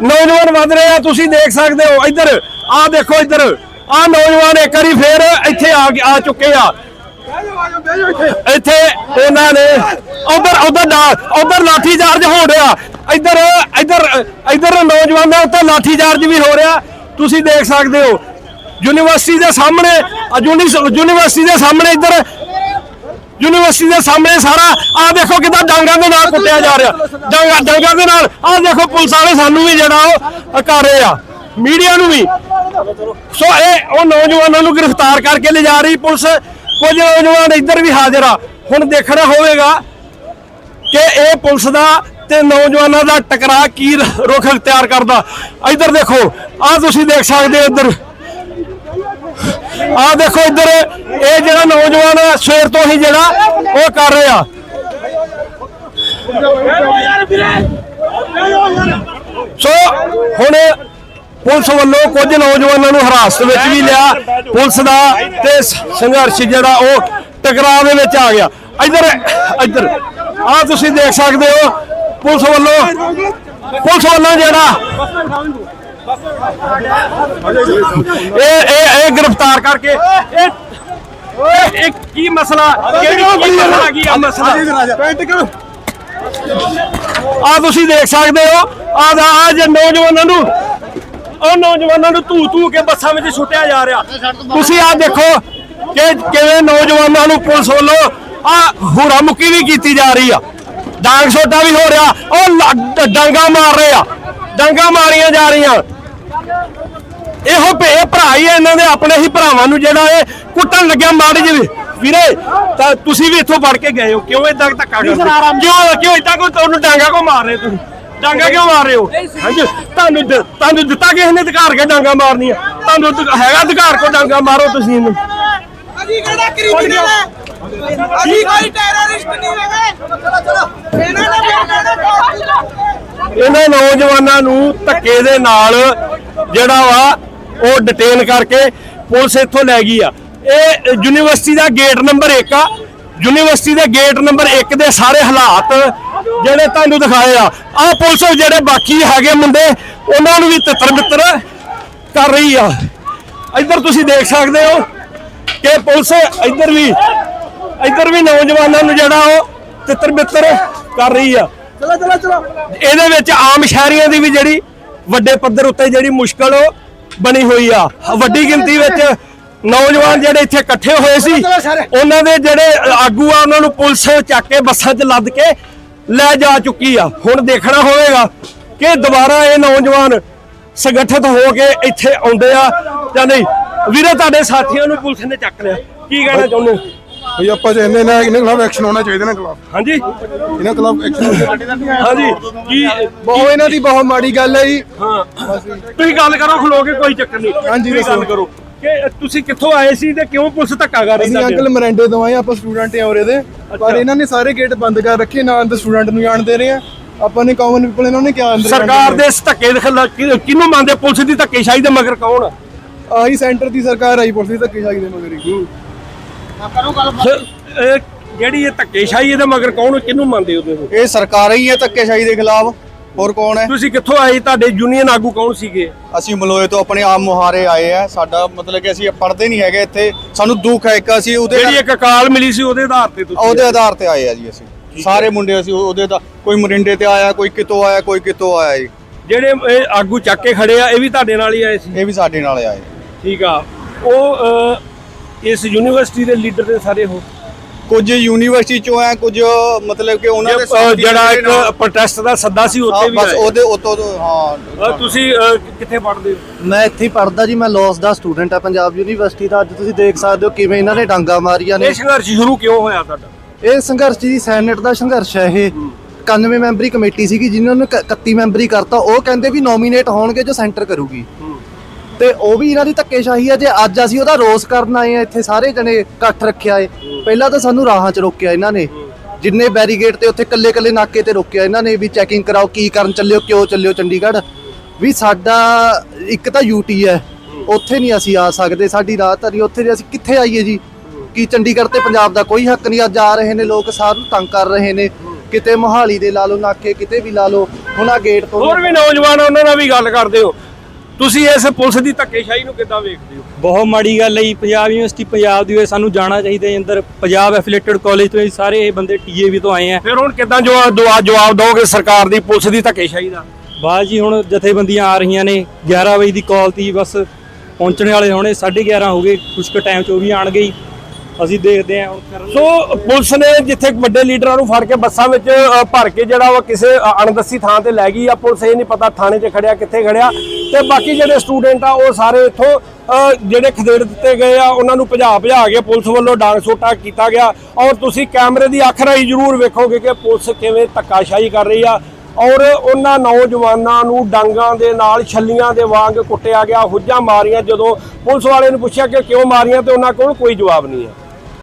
ਨੌਜਵਾਨ ਵੱਧ ਰਹੇ ਆ, ਤੁਸੀਂ ਦੇਖ ਸਕਦੇ ਹੋ, ਇੱਧਰ, ਆਹ ਦੇਖੋ ਇੱਧਰ, ਆਹ ਨੌਜਵਾਨ ਇੱਕ ਵਾਰੀ ਫੇਰ ਇੱਥੇ ਆ ਆ ਚੁੱਕੇ ਆ। ਇੱਥੇ ਇਹਨਾਂ ਨੇ ਉਧਰ ਉਧਰ ਉਧਰ ਲਾਠੀ ਚਾਰਜ ਹੋ ਰਿਹਾ। ਇੱਧਰ ਇੱਧਰ ਇੱਧਰ ਨੌਜਵਾਨਾਂ ਉੱਤੇ ਲਾਠੀ ਚਾਰਜ ਵੀ ਹੋ ਰਿਹਾ। ਤੁਸੀਂ ਦੇਖ ਸਕਦੇ ਹੋ, ਯੂਨੀਵਰਸਿਟੀ ਦੇ ਸਾਹਮਣੇ ਯੂਨੀ- ਯੂਨੀਵਰਸਿਟੀ ਦੇ ਸਾਹਮਣੇ ਇੱਧਰ ਯੂਨੀਵਰਸਿਟੀ ਦੇ ਸਾਹਮਣੇ ਸਾਰਾ, ਆਹ ਦੇਖੋ ਕਿਦਾਂ ਡਾਂਗਾਂ ਦੇ ਨਾਲ ਕੁੱਟਿਆ ਜਾ ਰਿਹਾ। ਡਾਂਗਾ, ਡਾਂਗਾਂ ਦੇ ਨਾਲ। ਆਹ ਦੇਖੋ ਪੁਲਿਸ ਵਾਲੇ ਸਾਨੂੰ ਵੀ ਜਿਹੜਾ ਉਹ ਕਰ ਰਹੇ ਆ। ਮੀਡੀਆ ਨੂੰ ਵੀ। ਸੋ ਇਹ ਉਹ ਨੌਜਵਾਨਾਂ ਨੂੰ ਗ੍ਰਿਫਤਾਰ ਕਰਕੇ ਲਿਜਾ ਰਹੀ ਪੁਲਿਸ। ਕੁਝ ਨੌਜਵਾਨ ਇੱਧਰ ਵੀ ਹਾਜ਼ਰ ਆ। ਹੁਣ ਦੇਖਣਾ ਹੋਵੇਗਾ ਕਿ ਇਹ ਪੁਲਿਸ ਦਾ ਤੇ ਨੌਜਵਾਨਾਂ ਦਾ ਟਕਰਾਅ ਕੀ ਰੁਖ ਅਖਤਿਆਰ ਕਰਦਾ। ਇੱਧਰ ਦੇਖੋ, ਆਹ ਤੁਸੀਂ ਦੇਖ ਸਕਦੇ ਹੋ ਇੱਧਰ। ਆਹ ਦੇਖੋ ਇੱਧਰ ਇਹ ਜਿਹੜਾ ਨੌਜਵਾਨ ਆ, ਸਵੇਰ ਤੋਂ ਹੀ ਜਿਹੜਾ ਉਹ ਕਰ ਰਿਹਾ। ਸੋ ਹੁਣ ਪੁਲਿਸ ਵੱਲੋਂ ਕੁਝ ਨੌਜਵਾਨਾਂ ਨੂੰ ਹਿਰਾਸਤ ਵਿੱਚ ਵੀ ਲਿਆ ਪੁਲਿਸ ਦਾ ਤੇ ਸੰਘਰਸ਼ ਜਿਹੜਾ ਉਹ ਟਕਰਾਅ ਦੇ ਵਿੱਚ ਆ ਗਿਆ। ਇੱਧਰ ਇੱਧਰ ਆਹ ਤੁਸੀਂ ਦੇਖ ਸਕਦੇ ਹੋ ਪੁਲਿਸ ਵੱਲੋਂ ਪੁਲਿਸ ਵੱਲੋਂ ਜਿਹੜਾ ਇਹ ਇਹ ਇਹ ਗ੍ਰਿਫਤਾਰ ਕਰਕੇ। ਇਹ ਇਹ- ਇਹ ਕੀ ਮਸਲਾ? ਕਿਹੜੀ ਕੀ ਮਸਲਾ ਕੀ ਆ ਮਸਲਾ? ਆ ਤੁਸੀਂ ਦੇਖ ਸਕਦੇ ਹੋ ਆ ਆ ਜੇ ਨੌਜਵਾਨਾਂ ਨੂੰ ਉਹ ਨੌਜਵਾਨਾਂ ਨੂੰ ਧੂ ਧੂ ਕੇ ਬੱਸਾਂ ਵਿੱਚ ਛੁੱਟਿਆ ਜਾ ਰਿਹਾ। ਤੁਸੀਂ ਆ ਦੇਖੋ ਕਿ ਕਿਵੇਂ ਨੌਜਵਾਨਾਂ ਨੂੰ ਪੁਲਿਸ ਵੱਲੋਂ ਆ ਹੁਰਾ ਮੁੱਕੀ ਵੀ ਕੀਤੀ ਜਾ ਰਹੀ ਆ। ਡਾਂਗ ਛੋਟਾ ਵੀ ਹੋ ਰਿਹਾ ਉਹ ਡਾਂਗਾ ਮਾਰ ਰਹੇ ਆ। ਡਾਂਗਾ ਮਾਰੀਆਂ ਜਾ ਰਹੀਆਂ। ਇਹੋ ਭੇ ਭਰਾ ਹੀ ਆ ਇਹਨਾਂ ਦੇ ਆਪਣੇ ਹੀ ਭਰਾਵਾਂ ਨੂੰ ਜਿਹੜਾ ਇਹ ਕੁੱਟਣ ਲੱਗਿਆ ਮਾੜੀ ਜਿਹੀ। ਵੀਰੇ ਤਾਂ ਤੁਸੀਂ ਵੀ ਇੱਥੋਂ ਫੜ ਕੇ ਗਏ ਹੋ। ਕਿਉਂ ਇਦਾਂ ਧੱਕਾ ਕਰਦੇ ਕਿਉਂ ਕਿਉਂ ਇਦਾਂ ਕੋ ਤੁਹਾਨੂੰ ਡਾਂਗਾ ਕੋ ਮਾਰ ਰਹੇ ਤੁਸੀਂ? ਡਾਂਗਾ ਕਿਉਂ ਮਾਰ ਰਹੇ ਹੋ? ਹਾਂਜੀ ਤੁਹਾਨੂੰ ਤੁਹਾਨੂੰ ਦਿੱਤਾ ਕਿਸੇ ਨੇ ਅਧਿਕਾਰ ਕੇ ਡਾਂਗਾ ਮਾਰਨੀਆਂ ਤੁਹਾਨੂੰ ਅਧਿ- ਹੈਗਾ ਅਧਿਕਾਰ ਕੋ ਡਾਂਗਾ ਮਾਰੋ ਤੁਸੀਂ ਇਹਨੂੰ? ਅਸੀਂ ਕਿਹੜਾ ਕ੍ਰਿਮੀਨਲ ਹੈ ਅਸੀਂ ਕੋਈ ਟੈਰਰਿਸਟ ਨਹੀਂ ਹੈਗੇ। ਚਲੋ ਚਲੋ ਇਹਨਾਂ ਨੇ ਇਹਨਾਂ ਨੌਜਵਾਨਾਂ ਨੂੰ ਧੱਕੇ ਦੇ ਨਾਲ ਜਿਹੜਾ ਵਾ ਉਹ ਡਿਟੇਨ ਕਰਕੇ ਪੁਲਿਸ ਇੱਥੋਂ ਲੈ ਗਈ ਆ। ਇਹ ਯੂਨੀਵਰਸਿਟੀ ਦਾ ਗੇਟ ਨੰਬਰ 1 ਆ। ਯੂਨੀਵਰਸਿਟੀ ਦੇ ਗੇਟ ਨੰਬਰ 1 ਦੇ ਸਾਰੇ ਹਾਲਾਤ ਜਿਹੜੇ ਤੁਹਾਨੂੰ ਦਿਖਾਏ ਆ। ਆ ਪੁਲਿਸ ਜਿਹੜੇ ਬਾਕੀ ਹੈਗੇ ਮੁੰਡੇ ਉਹਨਾਂ ਨੂੰ ਵੀ ਤਿੱਤਰ ਬਿੱਤਰ ਕਰ ਰਹੀ ਆ। ਇੱਧਰ ਤੁਸੀਂ ਦੇਖ ਸਕਦੇ ਹੋ ਕਿ ਪੁਲਿਸ ਇੱਧਰ ਵੀ ਇੱਧਰ ਵੀ ਨੌਜਵਾਨਾਂ ਨੂੰ ਜਿਹੜਾ ਉਹ ਤਿੱਤਰ ਬਿੱਤਰ ਕਰ ਰਹੀ ਆ। ਚਲੋ ਚਲੋ ਚਲੋ। ਇਹਦੇ ਵਿੱਚ ਆਮ ਸ਼ਹਿਰੀਆਂ ਦੀ ਵੀ ਜਿਹੜੀ ਵੱਡੇ ਪੱਧਰ ਉੱਤੇ ਜਿਹੜੀ ਮੁਸ਼ਕਲ ਉਹ ਬਣੀ ਹੋਈ ਆ। ਵੱਡੀ ਗਿਣਤੀ ਵਿੱਚ ਨੌਜਵਾਨ ਜਿਹੜੇ ਇੱਥੇ ਇਕੱਠੇ ਹੋਏ ਸੀ ਉਹਨਾਂ ਦੇ ਜਿਹੜੇ ਆਗੂ ਆ ਉਹਨਾਂ ਨੂੰ ਪੁਲਿਸ ਚੱਕ ਕੇ ਬੱਸਾਂ 'ਚ ਲੱਦ ਕੇ ਲੈ ਜਾ ਚੁੱਕੀ ਆ। ਹੁਣ ਦੇਖਣਾ ਹੋਵੇਗਾ ਕਿ ਦੁਬਾਰਾ ਇਹ ਨੌਜਵਾਨ ਸੰਗਠਿਤ ਹੋ ਕੇ ਇੱਥੇ ਆਉਂਦੇ ਆ ਜਾਂ ਨਹੀਂ। ਵੀਰੇ ਤੁਹਾਡੇ ਸਾਥੀਆਂ ਨੂੰ ਪੁਲਿਸ ਨੇ ਚੱਕ ਲਿਆ। ਕੀ ਕਹਿਣਾ ਚਾਹੁੰਦੇ ਭਈ ਆਪਾਂ ਚਾਹੁੰਦੇ ਨਾ ਇਹਨਾਂ ਖਿਲਾਫ ਐਕਸ਼ਨ ਹੋਣਾ ਚਾਹੀਦਾ ਨਾ ਖਿਲਾਫ। ਹਾਂਜੀ। ਇਹਨਾਂ ਖਿਲਾਫ ਐਕਸ਼ਨ ਹਾਂਜੀ। ਕੀ ਬਹੁਤ ਇਹਨਾਂ ਦੀ ਬਹੁਤ ਮਾੜੀ ਗੱਲ ਹੈ ਜੀ। ਹਾਂ। ਤੁਸੀਂ ਗੱਲ ਕਰੋ ਖਲੋ ਕੇ ਕੋਈ ਚੱਕਰ ਨਹੀਂ। ਹਾਂਜੀ, ਤੁਸੀਂ ਗੱਲ ਦੱਸੋ। ਕਰੋ। ਕਿ ਤੁਸੀਂ ਕਿੱਥੋਂ ਆਏ ਸੀ ਤੇ ਕਿਉਂ ਪੁਲਿਸ ਧੱਕਾ ਕਰ ਰਹੀ ਅਸੀਂ ਤੁਹਾਡੇ ਅੰਕਲ ਮਰੈਂਡੇ ਤੋਂ ਆਏ ਹਾਂ, ਆਪਾਂ ਸਟੂਡੈਂਟ ਹਾਂ ਉਰੇ ਦੇ। ਪਰ ਇਹਨਾਂ ਨੇ ਸਾਰੇ ਗੇਟ ਬੰਦ ਕਰ ਰੱਖੇ ਨਾ ਅੰਦਰ ਸਟੂਡੈਂਟ ਨੂੰ ਜਾਣ ਦੇ ਰਹੇ ਆ। ਆਪਾਂ ਨੇ ਕਾਮਨ ਪੀਪਲ ਇਹਨਾਂ ਨੇ ਕਿਹਾ ਅੰਦਰ ਜਾਣ ਸਰਕਾਰ। ਦੇ ਇਸ ਧੱਕੇ ਦੇ ਖਿਲਾਫ ਕਿ- ਕਿਹਨੂੰ ਮੰਨਦੇ? ਪੁਲਿਸ ਦੀ ਧੱਕੇਸ਼ਾਹੀ ਦੇ ਮਗਰ ਕੌਣ ਆ? ਆਹੀ ਸੈਂਟਰ ਦੀ ਸਰਕਾਰ ਆਈ ਪੁਲਿਸ ਦੀ ਧੱਕੇਸ਼ਾਹੀ ਦੇ ਮਗਰ ਹੀ। ਇਹ ਜਿਹੜੀ ਇਹ ਧੱਕੇਸ਼ਾਹੀ ਇਹਦੇ ਮਗਰ ਕੌਣ ਕਿਹਨੂੰ ਮੰਨਦੇ ਹੋ ਤੁਸੀਂ? ਇਹ ਸਰਕਾਰਾਂ ਹੀ ਹੈ ਧੱਕੇਸ਼ਾਹੀ ਦੇ ਖਿਲਾਫ। ਹੋਰ ਕੌਣ ਹੈ? ਤੁਸੀਂ ਕਿੱਥੋਂ ਆਏ? ਤੁਹਾਡੇ ਯੂਨੀਅਨ ਆਗੂ ਕੌਣ ਸੀਗੇ? ਅਸੀਂ ਮਲੋਏ ਤੋਂ ਆਪਣੇ ਆਮ ਮੁਹਾਰੇ ਆਏ ਆ। ਸਾਡਾ ਮਤਲਬ ਕਿ ਅਸੀਂ ਪੜ੍ਹਦੇ ਨਹੀਂ ਹੈਗੇ ਇੱਥੇ। ਸਾਨੂੰ ਦੁੱਖ ਹੈ ਇੱਕ ਅਸੀਂ ਉਹਦੇ ਜਿਹੜੀ ਇੱਕ ਅਕਾਲ ਮਿਲੀ ਸੀ ਉਹਦੇ ਆਧਾਰ ਤੇ ਤੁਸੀਂ ਉਹਦੇ ਆਧਾਰ ਤੇ ਆਏ ਆ ਜੀ ਅਸੀਂ। ਸਾਰੇ ਮੁੰਡੇ ਅਸੀਂ ਉਹਦੇ ਦਾ ਕੋਈ ਮਰਿੰਡੇ ਤੇ ਆਇਆ ਕੋਈ ਕਿਤੋਂ ਆਇਆ ਕੋਈ ਕਿਤੋਂ ਆਇਆ ਜੀ। ਜਿਹੜੇ ਇਹ ਆਗੂ ਚੱਕ ਕੇ ਖੜੇ ਆ ਇਹ ਵੀ ਤੁਹਾਡੇ ਨਾਲ ਹੀ ਆਏ ਸੀ? ਇਹ ਵੀ ਸਾਡੇ ਨਾਲ ਆਏ ਠੀਕ ਆ। ਉਹ ਅਹ, ਇਸ ਯੂਨੀਵਰਸਿਟੀ ਦੇ ਲੀਡਰ ਦੇ ਸਾਰੇ ਹੋ ਕੁਝ ਯੂਨੀਵਰਸਿਟੀ ਚੋਂ ਆ ਕੁਝ ਮਤਲਬ ਕਿ ਉਹਨਾਂ ਦੇ ਜਿਹੜਾ ਇੱਕ ਪ੍ਰੋਟੈਸਟ ਦਾ ਸੱਦਾ ਸੀ ਉੱਤੇ ਵੀ ਬਸ ਉਹਦੇ ਉਤੋਂ ਹਾਂ ਤੁਸੀਂ ਕਿੱਥੇ ਪੜ੍ਹਦੇ ਹੋ? ਮੈਂ ਇੱਥੇ ਹੀ ਪੜਦਾ ਜੀ ਮੈਂ ਲਾਸ ਦਾ ਸਟੂਡੈਂਟ ਆ ਪੰਜਾਬ ਯੂਨੀਵਰਸਿਟੀ ਦਾ। ਅੱਜ ਤੁਸੀਂ ਦੇਖ ਸਕਦੇ ਹੋ ਕਿਵੇਂ ਇਹਨਾਂ ਨੇ ਡਾਂਗਾ ਮਾਰੀਆਂ ਨੇ। ਇਹ ਸੰਘਰਸ਼ ਸ਼ੁਰੂ ਕਿਉਂ ਹੋਇਆ ਤੁਹਾਡਾ? ਇਹ ਸੰਘਰਸ਼ ਜੀ ਸੈਨੇਟ ਦਾ ਸੰਘਰਸ਼ ਹੈ ਇਹ। 91 ਮੈਂਬਰੀ ਕਮੇਟੀ ਸੀਗੀ ਜਿਨ੍ਹਾਂ ਨੂੰ ਕ- 31 ਮੈਂਬਰੀ ਕਰਤਾ। ਉਹ ਕਹਿੰਦੇ ਵੀ ਨੋਮੀਨੇਟ ਹੋਣਗੇ ਜੋ ਸੈਂਟਰ ਕਰੂਗੀ। ਤੇ ਉਹ ਵੀ ਇਹਨਾਂ ਦੀ ਧੱਕੇਸ਼ਾਹੀ ਹੈ, ਜੇ ਅੱਜ ਅਸੀਂ ਉਹਦਾ ਰੋਸ ਕਰਨ ਆਏ ਆ ਇੱਥੇ ਸਾਰੇ ਜਣੇ ਇਕੱਠ ਰੱਖਿਆ ਏ। ਪਹਿਲਾਂ ਤਾਂ ਸਾਨੂੰ ਰਾਹਾਂ 'ਚ ਰੋਕਿਆ ਇਹਨਾਂ ਨੇ। ਜਿੰਨੇ ਬੈਰੀਗੇਡ ਤੇ ਉੱਥੇ ਕੱਲੇ ਕੱਲੇ ਨਾਕੇ ਤੇ ਰੋਕਿਆ ਇਹਨਾਂ ਨੇ ਵੀ ਚੈਕਿੰਗ ਕਰਾਓ ਕੀ ਕਰਨ ਚੱਲਿਓ ਕਿਉਂ ਚੱਲਿਓ ਚੰਡੀਗੜ੍ਹ। ਵੀ ਸਾਡਾ ਇੱਕ ਤਾਂ ਯੂਟੀ ਹੈ, ਉੱਥੇ ਨਹੀਂ ਅਸੀਂ ਆ ਸਕਦੇ, ਸਾਡੀ ਰਾਤ ਨਹੀਂ, ਉੱਥੇ ਜੇ ਅਸੀਂ ਕਿੱਥੇ ਆਈਏ ਜੀ? ਕੀ ਚੰਡੀਗੜ੍ਹ ਤੇ ਪੰਜਾਬ ਦਾ ਕੋਈ ਹੱਕ ਨਹੀਂ, ਅੱਜ ਆ ਰਹੇ ਨੇ ਲੋਕ ਸਾਨੂੰ ਤੰਗ ਕਰ ਰਹੇ ਨੇ। ਕਿਤੇ ਮੋਹਾਲੀ ਦੇ ਲਾ ਲਓ, ਨਾਕੇ ਕਿਤੇ ਵੀ ਲਾ ਲਓ, ਹੁਣ ਆ ਗੇਟ ਤੋਂ ਹੋਰ ਵੀ ਨੌਜਵਾਨ ਉਹਨਾਂ ਨਾਲ ਵੀ ਗੱਲ ਕਰਦੇ ਹੋ। ਤੁਸੀਂ ਇਸ ਪੁਲਿਸ ਦੀ ਧੱਕੇਸ਼ਾਹੀ ਨੂੰ ਕਿੱਦਾਂ ਵੇਖਦੇ ਹੋ? ਬਹੁਤ ਮਾੜੀ ਗੱਲ ਹੈ ਜੀ ਪੰਜਾਬ ਯੂਨੀਵਰਸਿਟੀ ਪੰਜਾਬ ਦੀ ਹੋਏ ਸਾਨੂੰ ਜਾਣਾ ਚਾਹੀਦਾ ਹੈ ਅੰਦਰ। ਪੰਜਾਬ ਐਫੀਲੀਏਟਡ ਕਾਲਜ ਤੋਂ ਇਹ ਸਾਰੇ ਇਹ ਬੰਦੇ ਟੀਏਵੀ ਤੋਂ ਆਏ ਆ। ਫਿਰ ਹੁਣ ਕਿੱਦਾਂ ਜਵਾਬ ਜਵਾਬ ਦੋਗੇ ਸਰਕਾਰ ਦੀ ਪੁਲਿਸ ਦੀ ਧੱਕੇਸ਼ਾਹੀ ਦਾ? ਬਾਅਦ ਜੀ ਹੁਣ ਜਥੇਬੰਦੀਆਂ ਆ ਰਹੀਆਂ ਨੇ 11 ਵਜੇ ਦੀ ਕਾਲ ਤੀ ਬਸ। ਪਹੁੰਚਣ ਵਾਲੇ ਹੋਣੇ 11:30 ਹੋ ਗਏ ਕੁਝ ਕੁ ਟਾਈਮ ਚ ਉਹ ਵੀ ਆਣਗੇ ਹੀ ਅਸੀਂ ਦੇਖਦੇ ਹਾਂ ਹੁਣ ਕਰਨ ਸੋ ਪੁਲਿਸ ਨੇ ਜਿੱਥੇ ਵੱਡੇ ਲੀਡਰਾਂ ਨੂੰ ਫੜ ਕੇ ਬੱਸਾਂ ਵਿੱਚ ਭਰ ਕੇ ਜਿਹੜਾ ਵਾ ਕਿਸੇ ਅਣਦੱਸੀ ਥਾਂ ਤੇ ਲੈ ਗਈ ਆ ਪੁਲਿਸ ਇਹ ਨਹੀਂ ਪਤਾ ਥਾਣੇ 'ਚ ਖੜਿਆ ਕਿੱਥੇ ਖੜਿਆ। ਤੇ ਬਾਕੀ ਜਿਹੜੇ ਸਟੂਡੈਂਟ ਆ ਉਹ ਸਾਰੇ ਇੱਥੋਂ ਜਿਹੜੇ ਖਦੇੜ ਦਿੱਤੇ ਗਏ ਆ ਉਹਨਾਂ ਨੂੰ ਭਜਾ ਭਜਾ ਕੇ ਪੁਲਿਸ ਵੱਲੋਂ ਡਾਂਗ ਸੋਟਾ ਕੀਤਾ ਗਿਆ। ਔਰ ਤੁਸੀਂ ਕੈਮਰੇ ਦੀ ਅੱਖ ਰਾਹੀਂ ਜ਼ਰੂਰ ਵੇਖੋਗੇ ਕਿ ਪੁਲਿਸ ਕਿਵੇਂ ਧੱਕਾਸ਼ਾਹੀ ਕਰ ਰਹੀ ਆ। ਔਰ ਉਹਨਾਂ ਨੌਜਵਾਨਾਂ ਨੂੰ ਡਾਂਗਾਂ ਦੇ ਨਾਲ ਛੱਲੀਆਂ ਦੇ ਵਾਂਗ ਕੁੱਟਿਆ ਗਿਆ ਹੁੱਜਾਂ ਮਾਰੀਆਂ। ਜਦੋਂ ਪੁਲਿਸ ਵਾਲੇ ਨੂੰ ਪੁੱਛਿਆ ਕਿ ਕਿਉਂ ਮਾਰੀਆਂ ਤੇ ਉਹਨਾਂ ਕੋਲ ਕੋਈ ਜਵਾਬ ਨਹੀਂ ਹੈ।